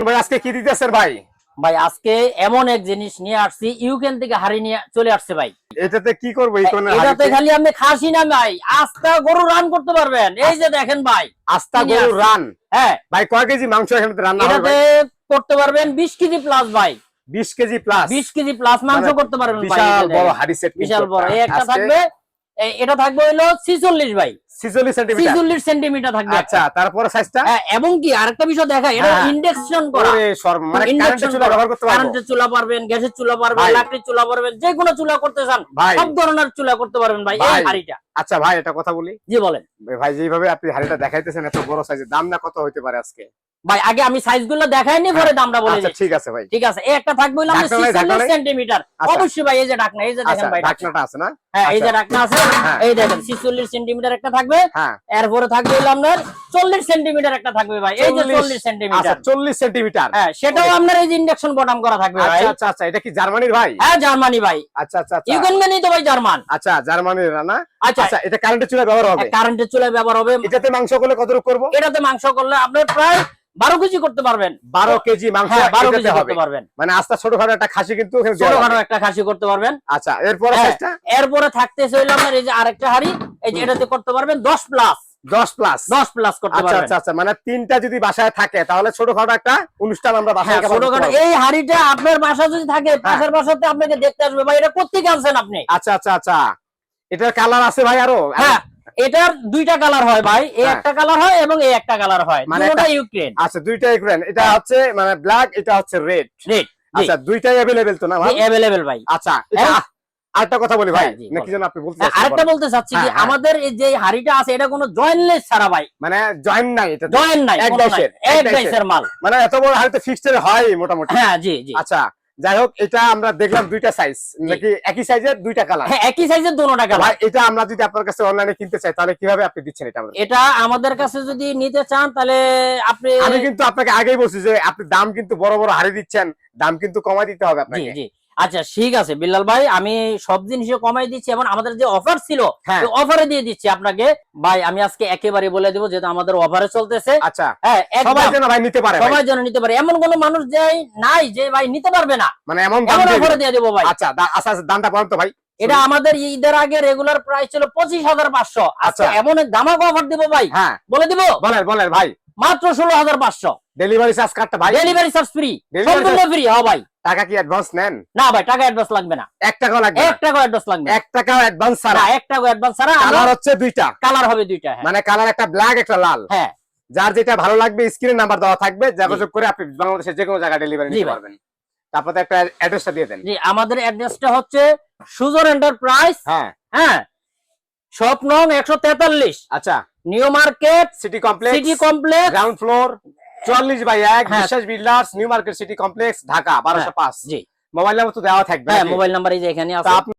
ভাই আজকে কি দিতেছেন ভাই? ভাই আজকে এমন এক জিনিস নিয়ে আসছি ইউক্রেন থেকে হারি নিয়ে চলে আসছে ভাই। এটাতে কি করব এই এটাতে খালি আপনি খাসি না ভাই আস্তা গরু রান করতে পারবেন। এই যে দেখেন ভাই আস্তা কিনে গরু রান হ্যাঁ। ভাই কয় কেজি মাংস এখানে রান্না এটাতে করতে পারবেন বিশ কেজি প্লাস ভাই। বিশ কেজি প্লাস বিশ কেজি প্লাস মাংস মানে করতে পারবেন বিশাল বড়। হাড়ি সেট বিশাল বড়। এই একটা থাকবে এটা থাকবে হইল ছিচল্লিশ ছিচল্লিশ সেন্টিমিটার থাকবে আচ্ছা তারপরে সাইজটা হ্যাঁ, এবং কি আরেকটা বিষয় দেখা এটা হ্যাঁ। করা। মানে কারেন্টের চুলা ব্যবহার করতে পারব। কারেন্টের চুলা পারবেন গ্যাসের চুলা পারবেন। লাকড়ির চুলা পারবেন যে কোনো চুলা করতে চান সব ধরনের চুলা করতে পারবেন ভাই এই হাড়িটা। আচ্ছা ভাই এটা কথা বলি। জি বলেন। ভাই যেভাবে আপনি হাড়িটা দেখাইতেছেন এত বড় সাইজের দাম না কত হইতে পারে আজকে? ভাই আগে আমি সাইজগুলো দেখাইনি পরে দামটা বলে আচ্ছা ঠিক আছে ভাই। ঠিক আছে এই একটা থাকবে ঢাকনা ঢাকনা নাই? সেন্টিমিটার আচ্ছা। অবশ্যই ভাই এই যে ডাকনা এই যে আচ্ছা দেখেন ভাই ঢাকনাটা আছে না? হ্যাঁ এই যে আচ্ছা। ডাকনা আছে হ্যাঁ। এই দেখেন ছিচল্লিশ সেন্টিমিটার একটা থাকবে। হ্যাঁ। এরপরে থাকবে হইল আপনার চল্লিশ সেন্টিমিটার একটা থাকবে ভাই এই যে 40 চল্লিশ আচ্ছা সেন্টিমিটার চল্লিশ সেন্টিমিটার হ্যাঁ সেটাও আপনার এই যে ইন্ডাকশন বটম করা থাকবে ভাই। আচ্ছা আচ্ছা আচ্ছা এটা কি জার্মানির ভাই? হ্যাঁ জার্মানি ভাই। আচ্ছা আচ্ছা আচ্ছা। ইউক্রেন তো ভাই জার্মান। আচ্ছা জার্মানির না? আচ্ছা আচ্ছা এটা কারেন্টের চুলা ব্যবহার হবে। কারেন্টের চুলায় ব্যবহার হবে। এটাতে মাংস করলে কত করব? এটাতে মাংস করলে আপনার প্রায় বারো কেজি করতে পারবেন। বারো কেজি মাংস হ্যাঁ বারো কেজি করতে পারবেন। মানে আস্তা ছোটখাটো একটা খাসি কিন্তু ছোটখাটো একটা খাসি করতে পারবেন। আচ্ছা এরপর হ্যাঁ। এরপরে থাকতেছে হইল আপনার এই যে আরেকটা হাড়ি এই যে এটাতে করতে পারবেন দশ প্লাস দশ প্লাস দশ প্লাস করতে আচ্ছা পারবেন। আচ্ছা আচ্ছা মানে তিনটা যদি বাসায় থাকে তাহলে ছোটখাটো একটা অনুষ্ঠান আমরা বাসায় হ্যাঁ, করতে ছোটখাটো এই হাড়িটা আপনার বাসা যদি থাকে পাশের বাসাতে আপনাকে দেখতে আসবে ভাই এটা কোথেকে আনছেন আপনি? আচ্ছা আচ্ছা আচ্ছা। এটার কালার আছে ভাই আরও? হ্যাঁ এটার দুইটা কালার হয় ভাই। এই হ্যাঁ। একটা কালার হয় এবং এই একটা কালার হয়। মানে ইউক্রেন আচ্ছা দুইটাই ইউক্রেন এটা। হচ্ছে মানে ব্ল্যাক এটা হচ্ছে রেড রেড আচ্ছা দুইটাই অ্যাভেলেবেল তো না ভাই? অ্যাভেলেবেল ভাই। আচ্ছা হ্যাঁ। আরেকটা কথা বলি ভাই। হ্যাঁ, জি, নাকি যেন আপনি বলতে চাচ্ছেন আরেকটা বলতে চাচ্ছি কি হ্যাঁ। আমাদের এই যে হাড়িটা আছে এটা কোনো জয়েন্টলেস ছাড়া ভাই। মানে জয়েন নাই এটা জয়েন্ট নাই এক ডাইসের, এক ডাইসের। ডাইসের মাল। মানে এত বড় হাড়িতে ফিক্সড হয় মোটামুটি। হ্যাঁ জি জি। আচ্ছা যাই হোক এটা আমরা দেখলাম দুইটা সাইজ নাকি একই সাইজের দুইটা কালার হ্যাঁ একই সাইজের দুটো কালার ভাই এটা আমরা যদি আপনার কাছে অনলাইনে কিনতে চাই তাহলে কীভাবে আপনি দিচ্ছেন এটা আমাদের? এটা আমাদের কাছে যদি নিতে চান তাহলে আপনি আমি কিন্তু আপনাকে আগেই বলছি যে আপনি দাম কিন্তু বড় বড় হারিয়ে দিচ্ছেন দাম কিন্তু কমাই দিতে হবে জি আপনাকে। জি। আচ্ছা ঠিক আছে বিল্লাল ভাই আমি সব জিনিসে কমাই দিচ্ছি এবং আমাদের যে অফার ছিল হ্যাঁ। অফারে দিয়ে দিচ্ছি আপনাকে। ভাই আমি আজকে একেবারে বলে দেবো যেহেতু আমাদের অফারে চলতেছে। আচ্ছা। হ্যাঁ একদম। ভাই নিতে পারে সবার জন্য নিতে পারে। এমন কোন মানুষ যে নাই যে ভাই নিতে পারবে না। মানে এমন দাম অফারে দিয়ে দেবো। ভাই। আচ্ছা আচ্ছা আচ্ছা, দামটা বলেন তো ভাই। এটা আমাদের ঈদের আগে রেগুলার প্রাইস ছিল পঁচিশ হাজার পাঁচশো। আচ্ছা। এমন ধামাকা অফার দিব ভাই। হ্যাঁ। বলে দিব? বলেন বলেন ভাই। মাত্র ষোলো হাজার পাঁচশো। ডেলিভারি চার্জ কার্ডটা ভাই। ডেলিভারি চার্জ ফ্রি সম্পূর্ণ ফ্রি হ্যাঁ ভাই। টাকা কি অ্যাডভান্স নেন? না ভাই টাকা অ্যাডভান্স লাগবে না। টাকাও লাগবে অ্যাডভান্স লাগবে টাকাও অ্যাডভান্স ছাড়া। না, এক টাকা অ্যাডভান্স ছাড়া কালার হচ্ছে দুইটা। কালার হবে দুইটা হ্যাঁ। মানে কালার একটা ব্ল্যাক একটা লাল। হ্যাঁ। যার যেটা ভালো লাগবে স্ক্রিনে নাম্বার দেওয়া থাকবে। যোগাযোগ করে আপনি বাংলাদেশের যে কোনো জায়গায় ডেলিভারি নিতে পারবেন। তারপরে একটা অ্যাড্রেসটা দিয়ে দেন। জি আমাদের অ্যাড্রেসটা হচ্ছে সুজর এন্টারপ্রাইজ হ্যাঁ। হ্যাঁ। শপ নং একশো তেতাল্লিশ। আচ্ছা। New market city complex city complex ground floor চুয়াল্লিশ বাই এক হ্যাঁ। Biswas builders new market city complex Dhaka বারোশো পাঁচ। জি। মোবাইল নাম্বার তো দেওয়া থাকবে হ্যাঁ মোবাইল নাম্বার এই যে এখানে আছে।